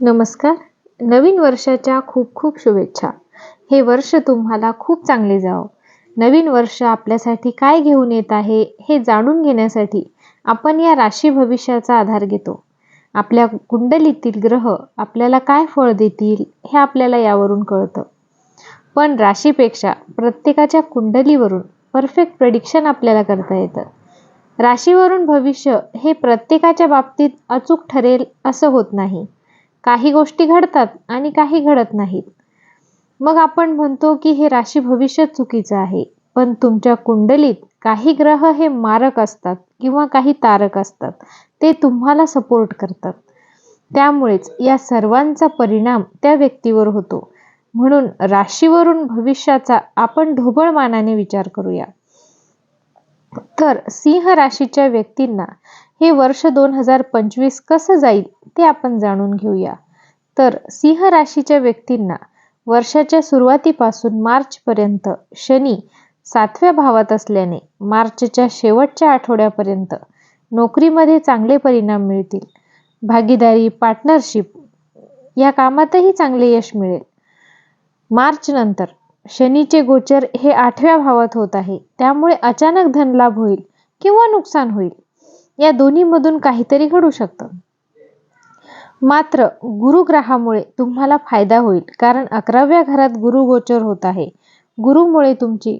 नमस्कार. नवीन वर्षाच्या खूप खूप शुभेच्छा. हे वर्ष तुम्हाला खूप चांगले जावं. नवीन वर्ष आपल्यासाठी काय घेऊन येत आहे हे जाणून घेण्यासाठी आपण या राशी भविष्याचा आधार घेतो. आपल्या कुंडलीतील ग्रह आपल्याला काय फळ देतील हे आपल्याला यावरून कळतं. पण राशीपेक्षा प्रत्येकाच्या कुंडलीवरून परफेक्ट प्रडिक्शन आपल्याला करता येतं. राशीवरून भविष्य हे प्रत्येकाच्या बाबतीत अचूक ठरेल असं होत नाही. काही गोष्टी घडतात आणि काही घडत नाहीत. मग आपण म्हणतो की हे राशी भविष्य चुकीचं आहे पण तुमच्या कुंडलीत काही ग्रह हे मारक असतात किंवा काही तारक असतात. ते तुम्हाला सपोर्ट करतात. त्यामुळेच या सर्वांचा परिणाम त्या व्यक्तीवर होतो. म्हणून राशीवरून भविष्याचा आपण ढोबळ मानाने विचार करूया. तर सिंह राशीच्या व्यक्तींना हे वर्ष दोन हजार पंचवीस कसं जाईल ते आपण जाणून घेऊया. तर सिंह राशीच्या व्यक्तींना वर्षाच्या सुरुवातीपासून मार्चपर्यंत शनी सातव्या भावात असल्याने मार्चच्या शेवटच्या आठवड्यापर्यंत नोकरीमध्ये चांगले परिणाम मिळतील. भागीदारी पार्टनरशिप या कामातही चांगले यश मिळेल. मार्च नंतर शनीचे गोचर हे आठव्या भावात होत आहे. त्यामुळे अचानक धनलाभ होईल किंवा नुकसान होईल. या दोन्हीमधून काहीतरी घडू शकतं. मात्र गुरुग्रहामुळे तुम्हाला फायदा होईल कारण अकराव्या घरात गुरु गोचर होत आहे. गुरुमुळे तुमची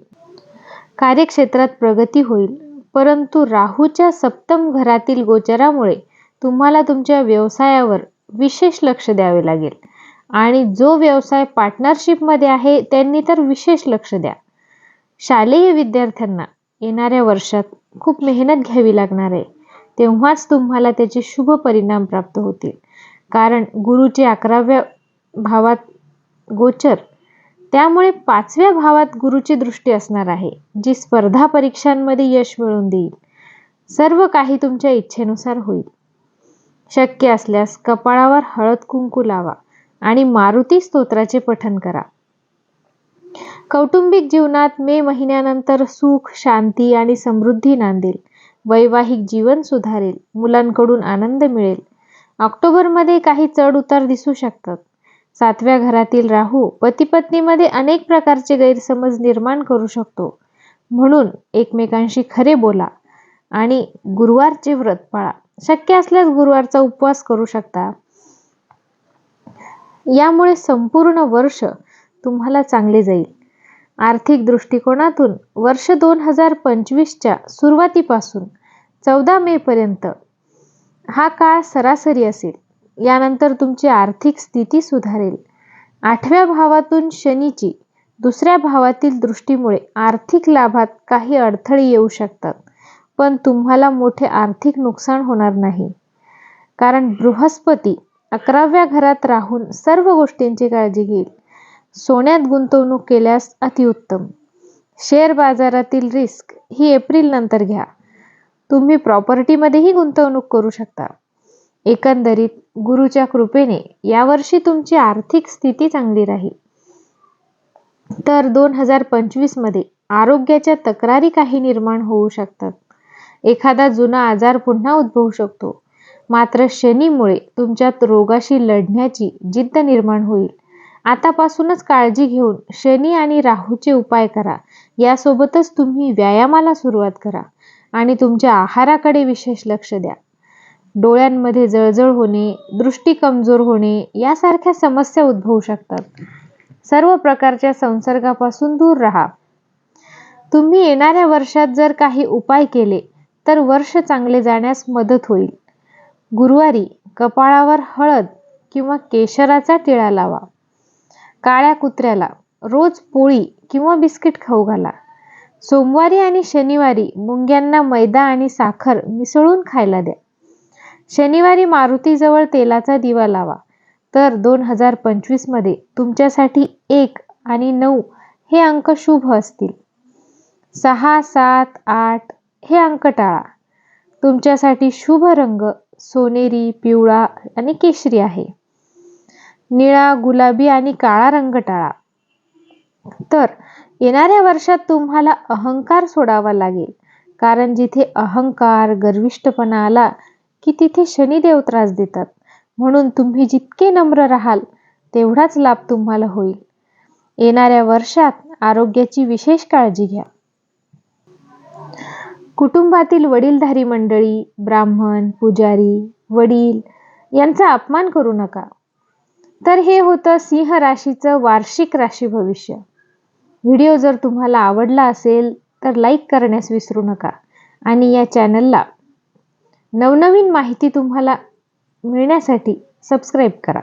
कार्यक्षेत्रात प्रगती होईल. परंतु राहूच्या सप्तम घरातील गोचरामुळे तुम्हाला तुमच्या व्यवसायावर विशेष लक्ष द्यावे लागेल. आणि जो व्यवसाय पार्टनरशिपमध्ये आहे त्यांनी तर विशेष लक्ष द्या. शालेय विद्यार्थ्यांना येणाऱ्या वर्षात खूप मेहनत घ्यावी लागणार आहे. तेव्हाच तुम्हाला त्याचे शुभ परिणाम प्राप्त होतील. कारण गुरुचे अकराव्या भावात गोचर. त्यामुळे पाचव्या भावात गुरुची दृष्टी असणार आहे जी स्पर्धा परीक्षांमध्ये यश मिळवून देईल. सर्व काही तुमच्या इच्छेनुसार होईल. शक्य असल्यास कपाळावर हळद कुंकू लावा आणि मारुती स्तोत्राचे पठन करा. कौटुंबिक जीवनात मे महिन्यानंतर सुख शांती आणि समृद्धी नांदेल. वैवाहिक जीवन सुधारेल मुलांकडून आनंद मिळेल. ऑक्टोबरमध्ये काही चढ उतार दिसू शकतात. सातव्या घरातील राहू पतीपत्नीमध्ये अनेक प्रकारचे गैरसमज निर्माण करू शकतो. म्हणून एकमेकांशी खरे बोला आणि गुरुवारचे व्रत पाळा. शक्य असल्यास गुरुवारचा उपवास करू शकता. यामुळे संपूर्ण वर्ष तुम्हाला चांगले जाईल. आर्थिक दृष्टिकोनातून वर्ष दोन हजार पंचवीसच्या सुरुवातीपासून चौदा मे पर्यंत. हा काळ सरासरी असेल. यानंतर तुमची आर्थिक स्थिती सुधारेल. आठव्या भावातून शनीची दुसऱ्या भावातील दृष्टीमुळे आर्थिक लाभात काही अडथळे येऊ शकतात पण तुम्हाला मोठे आर्थिक नुकसान होणार नाही. कारण बृहस्पती अकराव्या घरात राहून सर्व गोष्टींची काळजी घेईल. सोन्यात गुंतवणूक केल्यास अतिउत्तम. शेअर बाजारातील रिस्क ही एप्रिल नंतर घ्या. तुम्ही प्रॉपर्टीमध्येही गुंतवणूक करू शकता. एकंदरीत गुरुच्या कृपेने यावर्षी तुमची आर्थिक स्थिती चांगली राहील. तर दोन हजार पंचवीसमध्ये आरोग्याच्या तक्रारी काही निर्माण होऊ शकतात. एखादा जुना आजार पुन्हा उद्भवू शकतो. मात्र शनीमुळे तुमच्यात रोगाशी लढण्याची जिद्द निर्माण होईल. आतापासूनच काळजी घेऊन शनी आणि राहूचे उपाय करा. यासोबतच तुम्ही व्यायामाला सुरुवात करा. आणि तुमच्या आहाराकडे विशेष लक्ष द्या. डोळ्यांमध्ये जळजळ होणे दृष्टी कमजोर होणे यासारख्या समस्या उद्भवू शकतात. सर्व प्रकारच्या संसर्गापासून दूर राहा. तुम्ही येणाऱ्या वर्षात जर काही उपाय केले तर वर्ष चांगले जाण्यास मदत होईल. गुरुवारी कपाळावर हळद किंवा केशराचा टिळा लावा. काळ्या कुत्र्याला रोज पोळी किंवा बिस्किट खाऊ घाला. सोमवारी आणि शनिवारी मुंग्यांना मैदा आणि साखर मिसळून खायला द्या. शनिवारी मारुतीजवळ तेलाचा दिवा लावा. तर दोन हजार पंचवीसमध्ये तुमच्यासाठी एक आणि नऊ हे अंक शुभ असतील. सहा सात आठ हे अंक टाळा. तुमच्यासाठी शुभ रंग सोनेरी पिवळा आणि केशरी आहे. निळा गुलाबी आणि काळा रंग टाळा. तर येणाऱ्या वर्षात तुम्हाला अहंकार सोडावा लागेल. कारण जिथे अहंकार गर्विष्ठपणा आला की तिथे शनिदेव त्रास देतात. म्हणून तुम्ही जितके नम्र राहाल तेवढाच लाभ तुम्हाला होईल. येणाऱ्या वर्षात आरोग्याची विशेष काळजी घ्या. कुटुंबातील वडीलधारी मंडळी ब्राह्मण पुजारी वडील यांचा अपमान करू नका. तर हे होतं सिंह राशीचं वार्षिक राशी भविष्य. व्हिडिओ जर तुम्हाला आवडला असेल तर लाईक करण्यास विसरू नका. आणि या चॅनलला नवनवीन माहिती तुम्हाला मिळण्यासाठी सबस्क्राईब करा.